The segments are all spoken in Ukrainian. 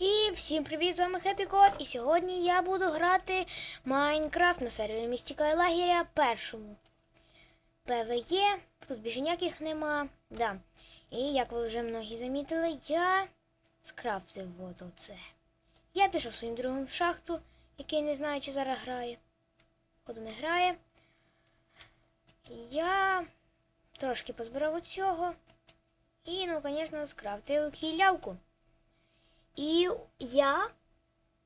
І всім привіт, з вами Хеппі Кот. І сьогодні я буду грати Майнкрафт на сервері містіка і лагеря першому. ПВЕ, тут більше ніяких нема. Да. І як ви вже многі замітили, я скрафтив от оце. Я пішов своїм другом в шахту, який не знаю, чи зараз грає. Походу не грає. Я трошки позбирав от цього. І, ну, звісно, скрафтив хілялку. І я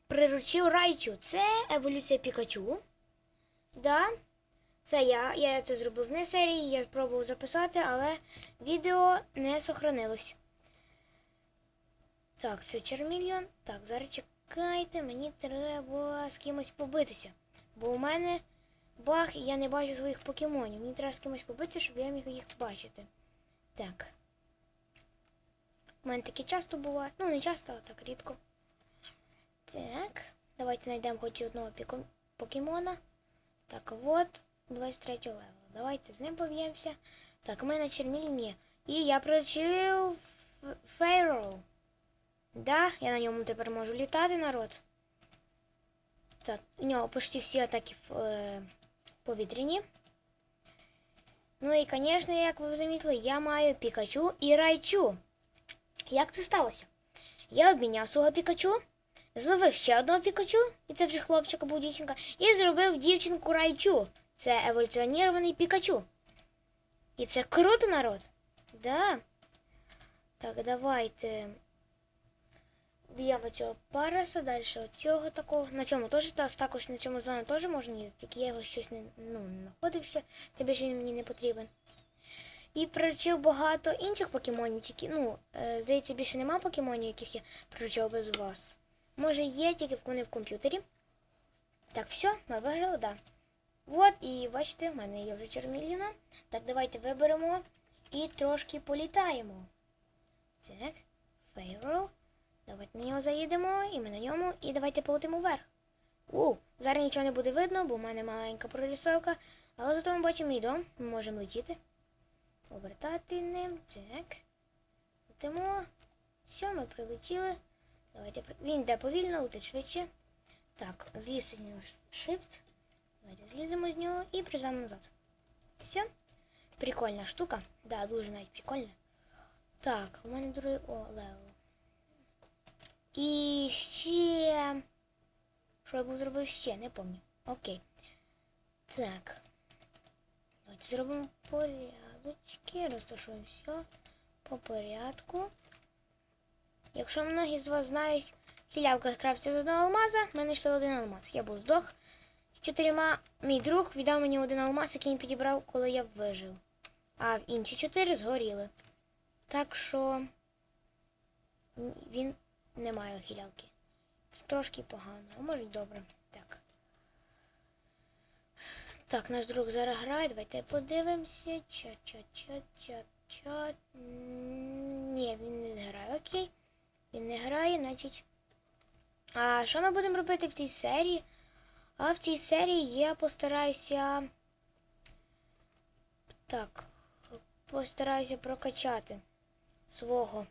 приручив Райчу. Це еволюція Пікачу. Да, це я. Я це зробив не серії, я спробував записати, але відео не сохранилось. Так, це Чермільйон. Так, зараз чекайте, мені треба з кимось побитися. Бо у мене баг і я не бачу своїх покемонів. Мені треба з кимось побитися, щоб я міг їх бачити. Так. У мене таке часто буває. Ну, не часто, а так рідко. Так. Давайте знайдемо хоч одного покемона. Так, от, 23 левел. Давайте з ним поб'ємося. Так, ми на чермільні. І я приручив Фейроу. Да, я на ньому тепер можу літати, народ. Так, у нього почти всі атаки е, повітряні. Ну і, звісно, як ви замітили, я маю Пікачу і Райчу. Як це сталося? Я обміняв свого Пікачу, зловив ще одного Пікачу, і це вже хлопчик або дівчинка, і зробив дівчинку Райчу. Це еволюціонірований Пікачу. І це круто, народ. Да. Так, давайте. Б'ємо цього параса, далі оцього такого. На цьому теж також на цьому з теж можна їздити, тільки я його щось не, ну, не знаходився, тобі ж він мені не потрібен. І приручив багато інших покемонів, тільки, ну, е, здається, більше нема покемонів, яких я приручив без вас. Може є, тільки вони в комп'ютері. Так, все, ми виграли, да. От, і бачите, в мене є вже черміліна. Так, давайте виберемо і трошки політаємо. Так, Фейро. Давайте на нього заїдемо, і ми на ньому, і давайте полетимо вверх. У, зараз нічого не буде видно, бо в мене маленька прорисовка, але зато ми бачимо мій дом, ми можемо летіти. Обертати ним. Так. Летимо. Все, ми прилетіли. Давайте Він йде повільно, летить швидше. Так, зліз з нього Shift. Давайте зліземо з нього і призвемо назад. Все. Прикольна штука. Да, дуже навіть прикольна. Так, у мене другий о, левел. І ще. Що я був зробив ще, не пам'ятаю. Окей. Так. Давайте зробимо порядочки, розташуємо все по порядку. Якщо многі з вас знають, філялка крафтиться з одного алмаза, в мене йшли один алмаз. Я був здох. З чотирма мій друг віддав мені один алмаз, який він підібрав, коли я вижив. А інші чотири згоріли. Так що він не має хілялки. Це трошки погано, а може й добре. Так. Наш друг зараз грає, давайте подивимося. Чат. Ні, він не грає, окей. Він не грає, значить. А що ми будемо робити в цій серії? А в цій серії я постараюся. Так. Постараюся прокачати свого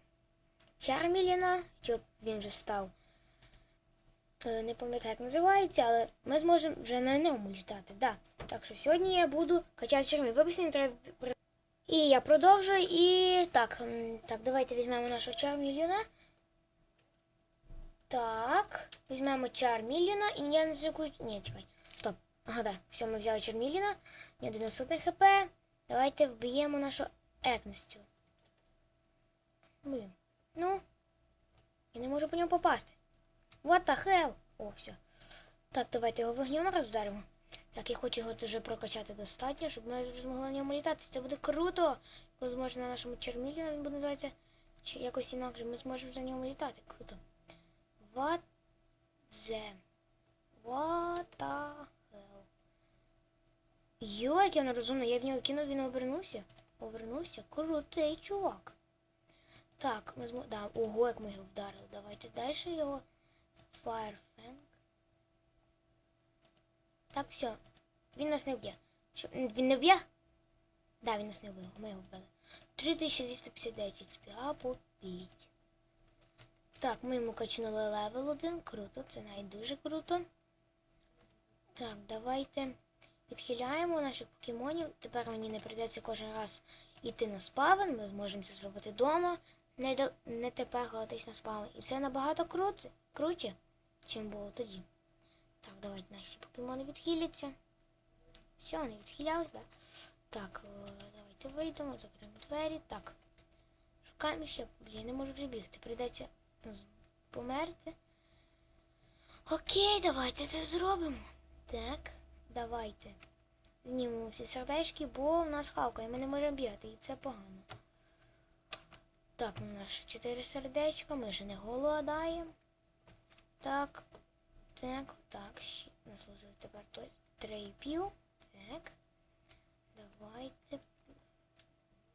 Чарміліна, щоб він вже став. Не пам'ятаю, як називається, але ми зможемо вже на ньому літати. Да. Так що сьогодні я буду качати чермі. Вибачте, треба. І я продовжую. І так, так, давайте візьмемо нашого чарміліна. Так, візьмемо чарміліна і я не звикую... Ні, чекай. Стоп. Ага, да. Все, ми взяли чарміліна. Не 91 хп. Давайте вб'ємо нашу екнестю. Блін. Ну. Я не можу по ньому попасти. What the hell? О, все. Так, давайте його вогнем раз вдаримо. Так, я хочу його вже прокачати достатньо, щоб ми змогли на ньому літати. Це буде круто. Коли зможемо на нашому чермілі, він буде називатися чи якось інакше. Ми зможемо на ньому літати. Круто. What the... What the hell? Йо, як я нерозумний, я в нього кинув, він обернувся. Повернувся. Крутий чувак. Так, ми зможемо... Да, ого, як ми його вдарили. Давайте далі його... Firefang. Так, все. Він нас не вб'є. Він не вб'є? Да, він нас не вбив. Ми його вбили. 3259 XP. А попіть. Так, ми йому качнули левел один. Круто, це навіть дуже круто. Так, давайте відхиляємо наших покемонів. Тепер мені не прийдеться кожен раз йти на спавен. Ми зможемо це зробити вдома. Не, не тепер ходитись на спавен. І це набагато круче, круче, чим було тоді. Так, давайте наші покемони відхиляться. Все, вони відхилялись, так? Так, е, давайте вийдемо, закриємо двері. Так. Шукаємо ще. Блін, не можу вже бігти. Прийдеться померти. Окей, давайте це зробимо. Так, давайте. Знімемо всі сердечки, бо в нас хавка, і ми не можемо бігати, і це погано. Так, у нас чотири сердечка, ми ще не голодаємо. Так, так, так, ще нас лежить тепер той три і пів. Так. Давайте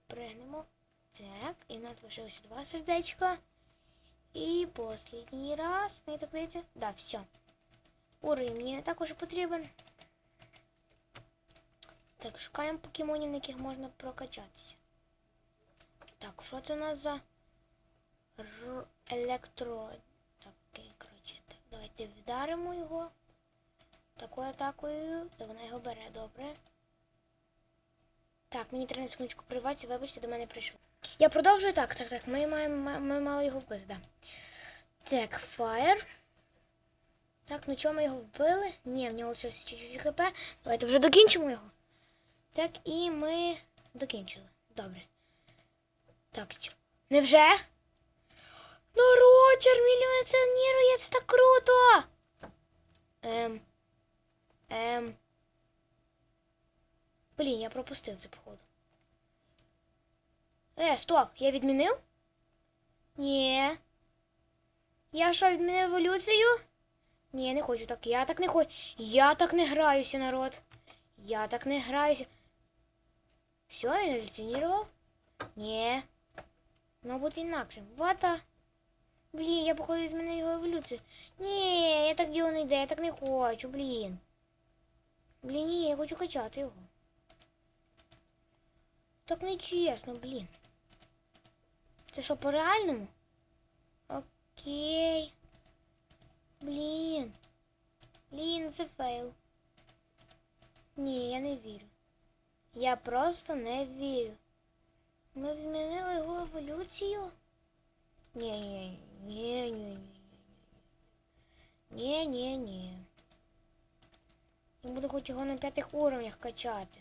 пригнемо. Так, і в нас лишилося два сердечка. І останній раз. Мені так здається. Да, все. Уровень мені також потрібен. Так, шукаємо покемонів, на яких можна прокачатися. Так, що це у нас за електро. Так, давайте вдаримо його. Такою атакою. Та вона його бере, добре. Так, мені треба на секундочку приватися, вибачте, до мене прийшло. Я продовжую так, так, так. Ми маємо ми мали його вбити, да. Так, фаєр. Так, ну чого ми його вбили? Ні, в нього лишилося чуть-чуть хп. Давайте вже докінчимо його. Так, і ми докінчили. Добре. Так, чо? Невже? Народ, Чарміль це це так круто! Ем. Ем. Блін, я пропустив це, походу. Е, стоп, я відмінив? Ні. Я що, відмінив еволюцію? Ні, не хочу так. Я так не хочу. Я так не граюся, народ. Я так не граюся. Все, я еволюціонував? Ні. Мабуть, інакше. Вата. Блін, я походу відмінив його еволюцію. Ні, я так діло не йде, я так не хочу, блін. Блін, ні, я хочу качати його. Так нечесно, блін. Це що, по реальному? Окей. Блін. Блін, це фейл. Ні, я не вірю. Я просто не вірю. Ми змінили його еволюцію? Ні, ні. Я буду хоч його на п'ятих уровнях качати.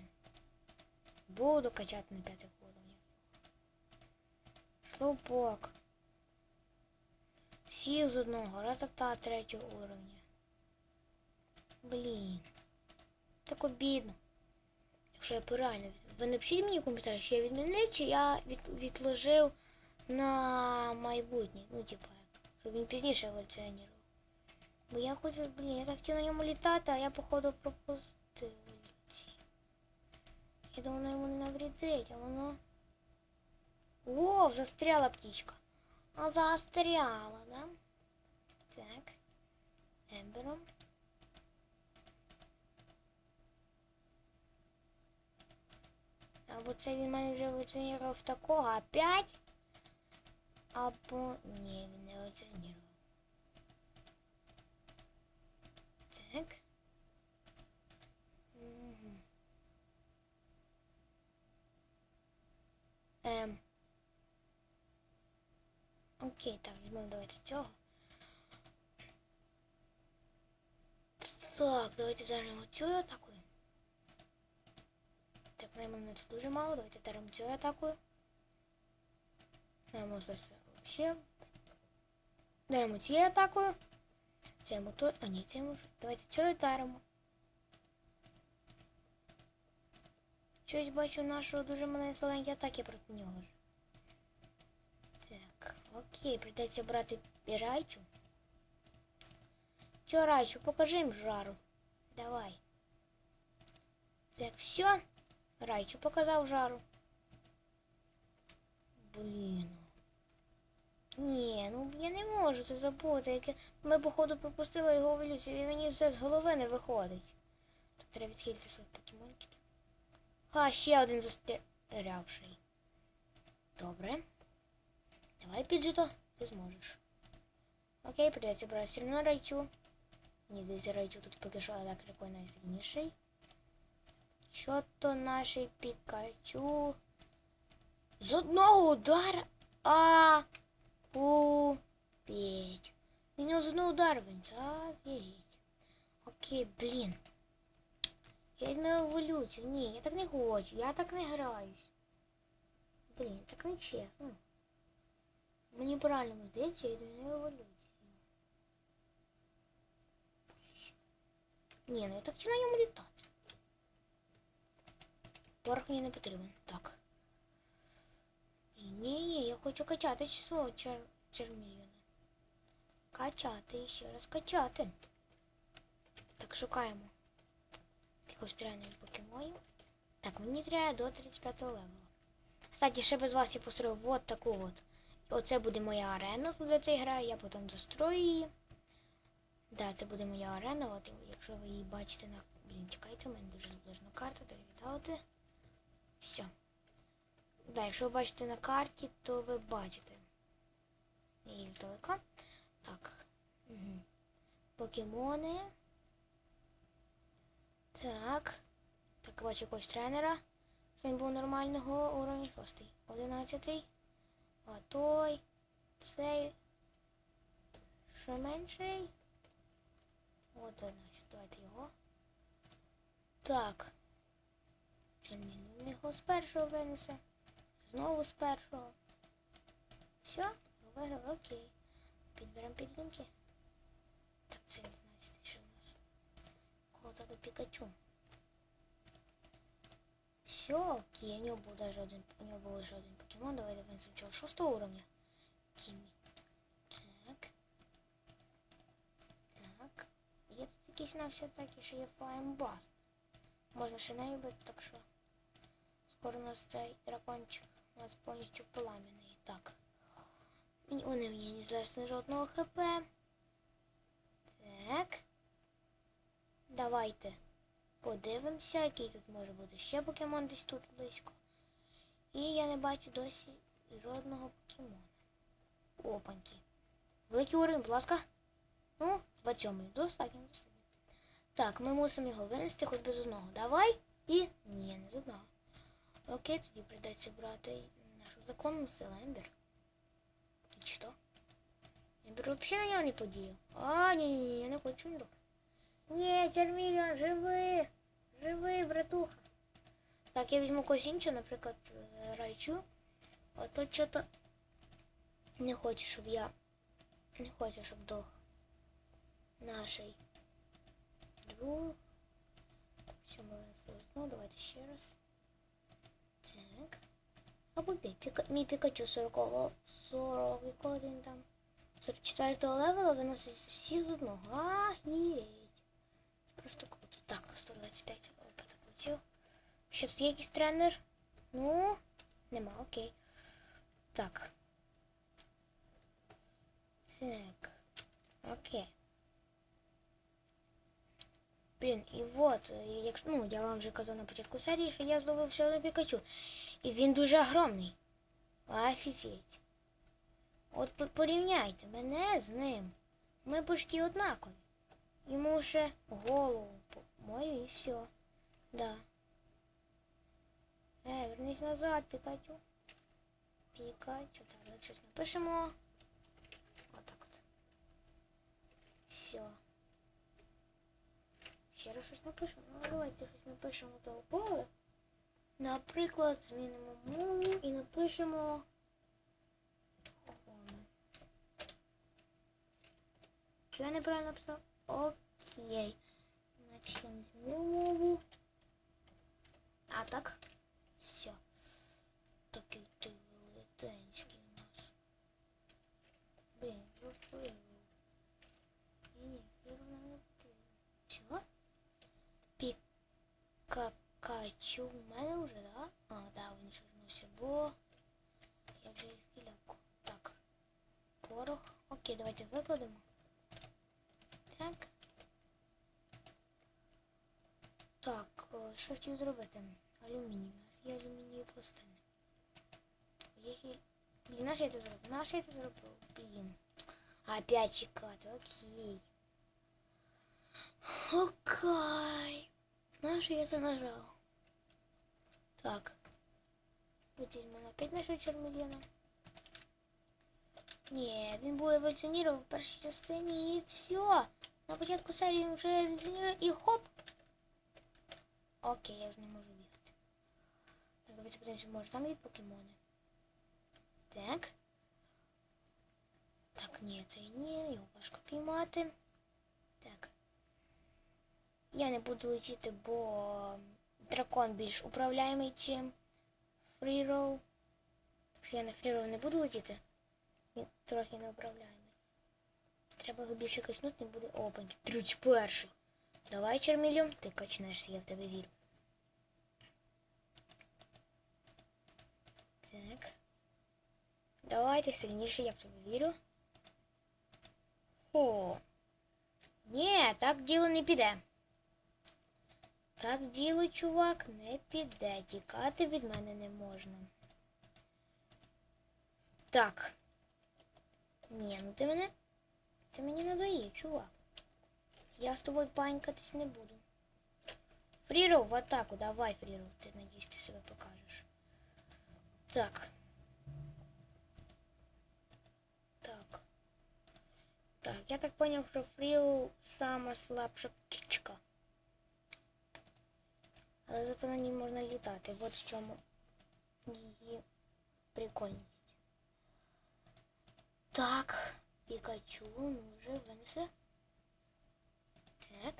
Буду качати на п'ятих уровнях. Слоупок. Всіх з одного. Ратата третього уровня. Блін. Так обідно. Якщо я пореально від... Ви напишіть мені в коментарях, чи я відмінив, чи я від... відложив на майбутнє. Ну, типа, щоб він пізніше еволюціонував. Бо я хочу, блін, я так хотів на ньому літати, а я походу пропустив. Я думаю, воно йому не навредить, а воно... О, застряла птичка. А застряла, да? Так. Ембером. Або це він мене вже еволюціонував такого опять. Або... Ні, він не еволюціонував. Так. Угу. Ем. Окей, так, візьмемо давайте цього. Так, давайте вдаримо цю атакою. Так, наймемо це дуже мало, давайте вдаримо цю атакою. Наймемо це вообще. Вдаримо цією атакою. Це мотор. А ні, це може. Давайте цю вдаримо. Щось бачу нашого дуже слабенькі атаки проти нього ж. Так, окей, прийдеться брати райчу. Чо, райчу, покажи їм жару. Давай. Так, все. Райчу показав жару. Блін. Ні, ну я не можу це забути. Яке... Ми, походу, пропустили його еволюцію, і мені це з голови не виходить. Так, треба відхилити свої покемончики. Ха, ще один застрявший. Добре. Давай, піджито, ти зможеш. Окей, придеться брати все райчу. Мені здається, райчу тут поки що електрикою найсильніший. Що то наш Пікачу? З одного удара. А у п'ять. Він його з одного удару він завіть. Окей, блін. Я візьму еволюцію. Ні, я так не хочу. Я так не граюсь. Блін, так не чесно. Мені правильно здається, я йду на еволюцію. Ні, ну я так чи на ньому літати. Порох мені не потрібен. Так. Ні, ні, я хочу качати свого чер... чермільйона. Качати ще раз качати. Так, шукаємо. Якось тренерів покемонів. Так, мені треба до 35 левела. Кстати, ще без вас я построїв от таку от. Оце буде моя арена, куди це граю, я потім дострою її. Да, це буде моя арена, от якщо ви її бачите на... Блін, чекайте, у мене дуже зближена карта, перевітати. Все. Да, якщо ви бачите на карті, то ви бачите. Її далеко. Так. Угу. Покемони. Так. Так, бачу якогось тренера. Що він був нормального уровня шостий. Одинадцятий. А той. Цей. Що менший? От одинадцять. Давайте його. Так. Чернильний його з першого винесе. Знову з першого. Все, виграли, окей. Підберемо підлімки. Так, це 11 що в нас. Кота до Пікачу. Все, окей, у нього був даже один, у нього був лише один покемон. Давайте винесемо чого шостого уровня. Кімі. Так. Так. Є тут якісь на все такі, що є Flying Blast. Можна ще не любити, так що скоро у нас цей дракончик у нас повністю поламаний. Так. Вони мені не злезли жодного хп. Так. Давайте подивимося, який тут може бути ще покемон десь тут близько. І я не бачу досі жодного покемона. Опаньки. Великий уровень, будь ласка. Ну, 27. Достатньо, достатньо. Так, ми мусимо його винести хоч без одного. Давай. І. Ні, не з одного. Окей, тоді прийдеться брати нашу законну силу Ембер. І що? Ембер взагалі нього не подіяв. А, ні, ні, я не хочу він Ні, Терміліон, живи! Живи, братуха. Так, я візьму когось іншого, наприклад, е, Райчу. А то що-то не хочу, щоб я... Не хочу, щоб дох наший друг. Все, ми винесли давайте ще раз. Так. Або піка... мій Пікачу 40-го, 40 якого він там. 44-го левела виносить всіх з одного. Агіреть. Це просто круто. Так, 125 опита получив. Ще тут є якийсь тренер? Ну, нема, окей. Так. Так. Окей. Блін, і от, е, якщо, ну, я вам вже казав на початку серії, що я зловив один Пікачу. І він дуже огромний. Офігеть. От порівняйте мене з ним. Ми почти однакові. Йому ще голову мою і все. Да. Е, вернись назад, Пікачу. Пікачу. Так, щось напишемо. Отак от. Все. Ще раз щось напишемо. Ну, давайте щось напишемо поля. Наприклад, змінимо мову і напишемо. Що я неправильно написав? Окей. Значить, я мову. А так. Все. Такий ти велетенський Пікакачу в мене вже, да? А, да, він вернувся, бо я вже і філяку. Так. Порох. Окей, давайте викладемо. Так. Так, о, що хотів зробити? Алюміній. У нас є алюмінієві пластини. Їх і... Блін, наш я це зробив? Наш я це зробив? Блін. Опять чекати, окей. Окей. Нащо я це нажав? Так. Витягнемо опять нашого Чармеліна. Ні, він був еволюціонував в першій частині і все. На початку серії він вже еволюціонував і хоп. Окей, я вже не можу бігати. Так, давайте подивимося, може там є покемони. Так. Так, ні, це ні, його важко піймати. Так. Я не буду летіти, бо дракон більш управляємий, чим фріроу. Так що я на фріроу не буду летіти. Він трохи неуправляємий. Треба його більше качнути, не буде опаньки. 31. Давай, Чермілюм, ти качнешся, я в тебе вірю. Так. Давай, ти сильніше, я в тебе вірю. О. Ні, так діло не піде. Так діло, чувак, не піде. Тікати від мене не можна. Так. Ні, ну ти мене. Ти мені надоїв, чувак. Я з тобою панькатись не буду. Фріров в атаку, давай, Фріров, ти надіюсь, ти себе покажеш. Так. Так. Так, я так понял, що Фріров сама слабша зато на ній можна літати. От в чому її прикольність. Так, Пікачу, ну вже винесе. Так.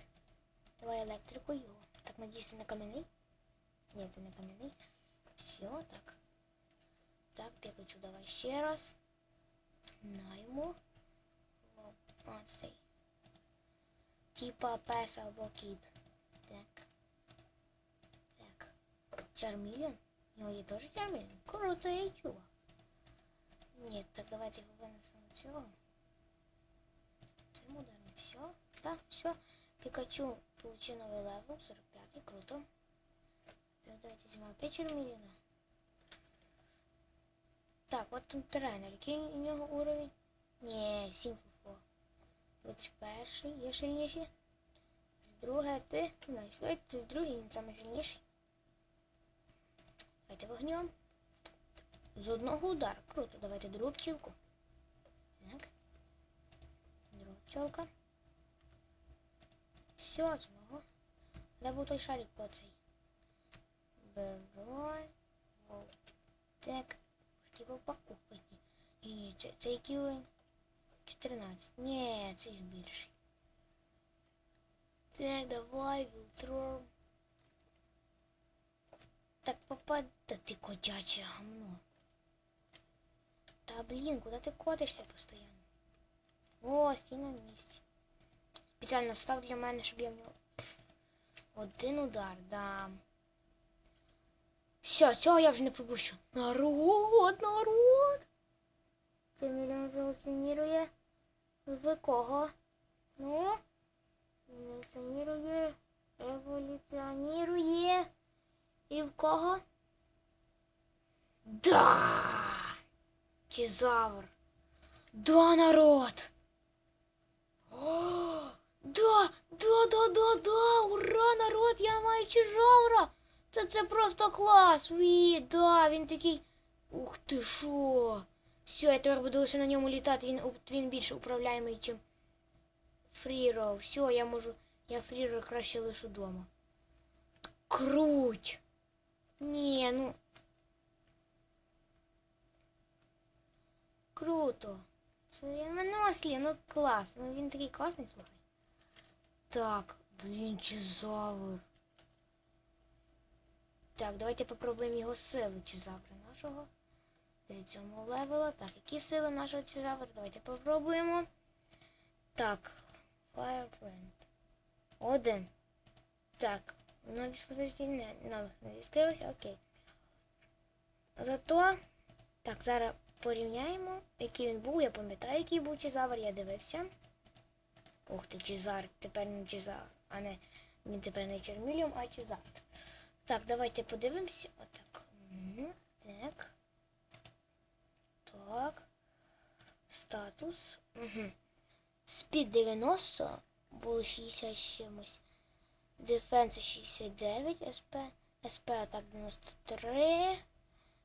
Давай електрику його. Так, надіюсь, ти не кам'яний? Ні, ти не кам'яний. Все, так. Так, Пікачу, давай ще раз. На йому. О. Типа пес або кіт. Так. Чарміліон? У нього є теж Чарміліон? Круто, я чувак. Нет, так давайте его вынесем цього. Цим ударом все. Да, все. Пикачу получил новый левел, 45 круто. Так, давайте возьмем опять Чермилина. Так, вот тут тренер. Який у нього уровень? Ні, 7 фуфо. 21 є сильніший. Друге, ти, знаєш, це другий, він самий сильніший. Давайте вогнем. З одного удара. Круто. Давайте другу пчілку. Так. Друга пчелка. Все, з одного. Де був той шарик по цей? Берой. Воу. Так. Типа покупати. Ні, це, це який уровень? 14. Ні, це більший. Так, давай, Вілтрор. Так попад... Да ти котяче гамно. Та блін, куди ти котишся постійно? О, стій на місці. Спеціально встав для мене, щоб я в нього. Один удар, да. Все, цього я вже не пропущу. Народ, народ! Це мільйон еволюціонує. В кого? Ну? Еволюціонує. Еволюціонує. І кого? Да! Чизавр. Да, народ! О, да, да, да, да, да! Ура, народ! Я маю чижавра! Це це просто клас! Уї, да, він такий. Ух ти шо! Все, я тепер буду лише на ньому літати, він, він більше управляємий, ніж Фріро. Все, я можу. Я Фріро краще лишу вдома. Круть! Ні, ну. Круто. Це Монослі, ну клас. Ну він такий класний, слухай. Так, блін, чизавр. Так, давайте попробуємо його сили чизавра нашого. 37 левела. Так, які сили нашого чизавра? Давайте попробуємо. Так, Firebrand. Один. Так, нові спостереження не, нових не відкрилося, окей. Зато, так, зараз порівняємо, який він був. Я пам'ятаю, який був Чезавр, я дивився. Ух ти, Чезар, тепер не Чезар, а не він тепер не Черміліум, а Чезар. Так, давайте подивимося. Отак. Так. Так. Статус. Угу. Спід 90, було 60 з чимось. Дефенс 69, СП. СП атак 93.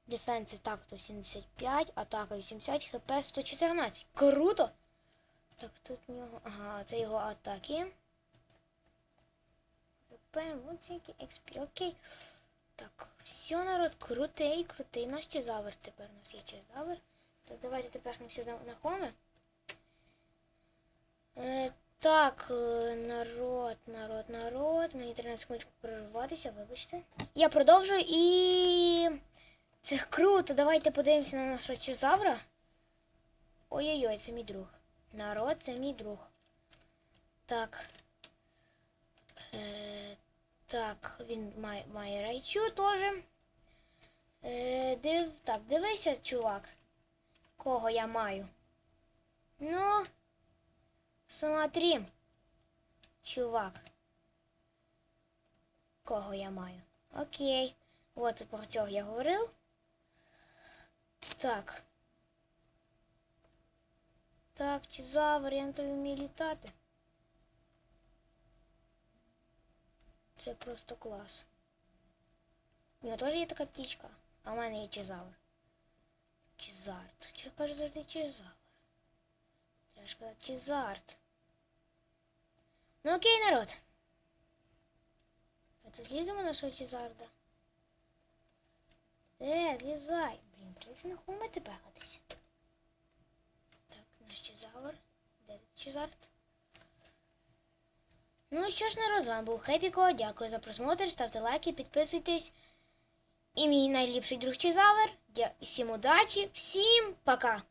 Дефенс так 75, атака 80, ХП 114. Круто! Так, тут в нього. Ага, це його атаки. ХП, всякі XP, окей. Так, все, народ, крутий, крутий наш чезавр. Тепер у нас є чезавр. Так, давайте тепер ми сюди на хоми. Так, е, народ, народ, народ. Мені треба на секундочку перерватися, вибачте. Я продовжую і. Це круто. Давайте подивимося на нашого чезавра. Ой-ой-ой, це мій друг. Народ, це мій друг. Так. Е, так, він має, має райчу теж. Е, див, так, дивися, чувак. Кого я маю. Ну, смотри, чувак. Кого я маю. Окей. От про цього я говорив. Так. Так, Чезавр, я на тобі вмію літати. Це просто клас. У нього теж є така птічка, а в мене є Чезавр. Чезарт. Чи я кажу завжди Чезавр? Треба ж казати Чезарт. Ну окей, народ. Это зліземо на що Чезарда? Е, злізай. Блін, придеться на хуми тебе. Так, наш Чезавр. Де тут Чезарт? Ну що ж, народ, з вами був Хепіко. Дякую за просмотр. Ставте лайки, підписуйтесь. І мій найліпший друг Чезавр. Всім удачі, всім пока!